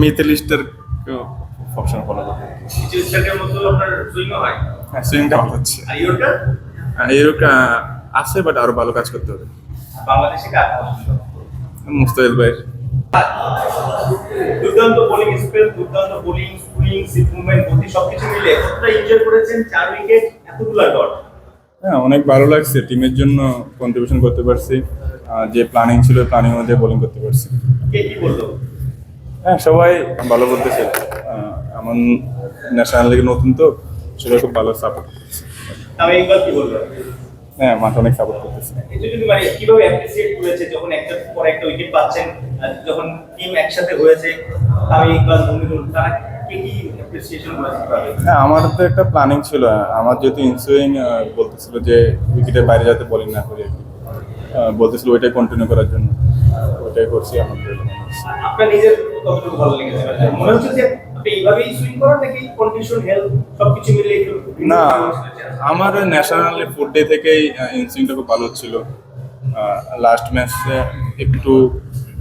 মিথিলিস্টের option follow মতো আপনার হয়? হ্যাঁ সুইংটা ভালো হচ্ছে। আর এরকম আছে বাট আরও ভালো কাজ করতে হবে। বাংলাদেশে ভাইয়ের দুর্দান্ত বোলিং স্পেল দুর্দান্ত বোলিং সুইং সিপ মুভমেন্ট গতি সবকিছু মিলে কতটা এনজয় করেছেন? চার উইকেট এতগুলো ডট হ্যাঁ অনেক ভালো লাগছে। টিমের জন্য কন্ট্রিবিউশন করতে পারছি। যে প্ল্যানিং ছিল প্ল্যানিং অনুযায়ী বোলিং করতে পারছি। কে কি বলল? হ্যাঁ সবাই ভালো বলতেছে। আমার ন্যাশনাল লিগে নতুন তো সবাই খুব ভালো সাপোর্ট আমি একবার কি বলব? হ্যাঁ মাঠে অনেক সাপোর্ট করতেছে। এটা যদি মানে কীভাবে অ্যাপ্রিসিয়েট করেছে যখন একটা পর একটা উইকেট পাচ্ছেন যখন টিম একসাথে হয়েছে আমি একবার ভূমিকুল তারা হ্যাঁ আমার তো একটা প্ল্যানিং ছিল। আমার যেহেতু ইনসুইং বলতেছিল যে উইকেটের বাইরে যাতে বোলিং না করি আর কি। বলতেছিল ওইটাই কন্টিনিউ করার জন্য। ওইটাই করছি আলহামদুলিল্লাহ আপনার নিজের কতটুকু ভালো লেগেছে? মানে মনে হচ্ছে যে এইভাবেই সুইং করেন নাকি কন্ডিশন হেলথ সবকিছু মিলে না আমার ন্যাশনাল ফুড ডে থেকেই ইনসুইংটা খুব ভালো ছিল লাস্ট ম্যাচে একটু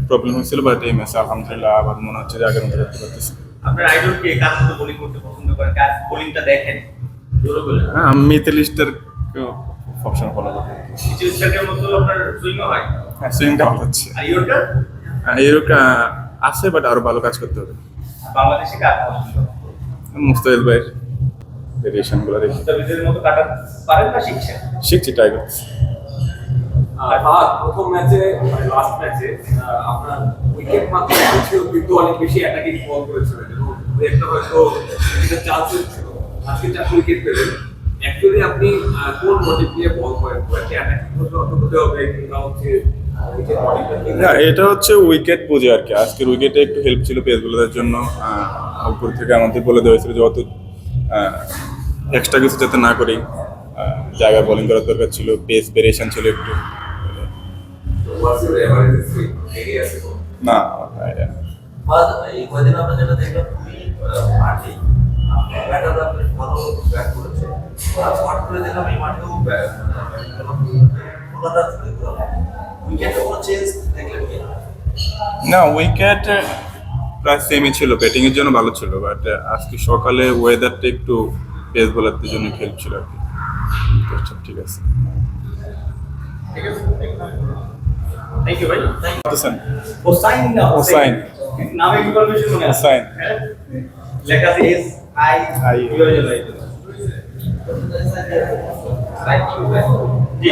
প্রবলেম হয়েছিল বাট এই ম্যাচে আলহামদুলিল্লাহ আবার মনে হচ্ছে যে আগের মতো করতে পারতেছি। আপনার আইডল কে কার সাথে বোলিং করতে পছন্দ করেন? কার বোলিংটা দেখেন? হ্যাঁ আমি মিথিলিস্টের অপশন ফলো করব কিছু স্ট্রাইকের মতো আপনার সুইংও হয়? হ্যাঁ সুইংটা ভালো হচ্ছে। আর ইয়োরটা এরকম আছে বাট আরও ভালো কাজ করতে হবে। বাংলাদেশে পছন্দ মুস্তাহিদ ভাইয়ের ভেরিয়েশনগুলো দেখি। মুস্তাফিজের মতো কাটাতে পারেন না শিখছেন শিখছি ট্রাই করছি। আর প্রথম ম্যাচে লাস্ট ম্যাচে আপনার উইকেট মাত্র একটা ছিল কিন্তু অনেক বেশি অ্যাটাকিং বল করেছিলেন এবং একটা হয়তো এটা চান্সেস ছিল। আজকে চার উইকেট পেলেন। অ্যাকচুয়ালি আপনি কোন মোটিভ নিয়ে বল করেন? একটা অ্যাটাকিং হতে হবে? কিংবা হচ্ছে না, এটা হচ্ছে উইকেট বুঝে আর কি। আজকের উইকেটে একটু হেল্প ছিল পেস বোলারদের জন্য উপর থেকে আমাদের বলে দেওয়া হয়েছিল যে অত এক্সট্রা কিছু যাতে না করি। জায়গায় বোলিং করার দরকার ছিল পেস ভেরিয়েশন ছিল একটু। না দেখলাম উইকেটে কোনো চেঞ্জ দেখলেন কি না উইকেট প্রায় সেমই ছিল ব্যাটিং এর জন্য ভালো ছিল বাট আজকে সকালে ওয়েদারটা একটু পেস বোলারদের জন্য হেল্প ছিল আর কি। সব ঠিক আছে। থ্যাংক ইউ ভাই? হোসাইন না হোসাইন। নামে ইনফরমেশন মনে আছে হোসাইন। লেখা আছে এস আই আই। কীভাবে জানাই জি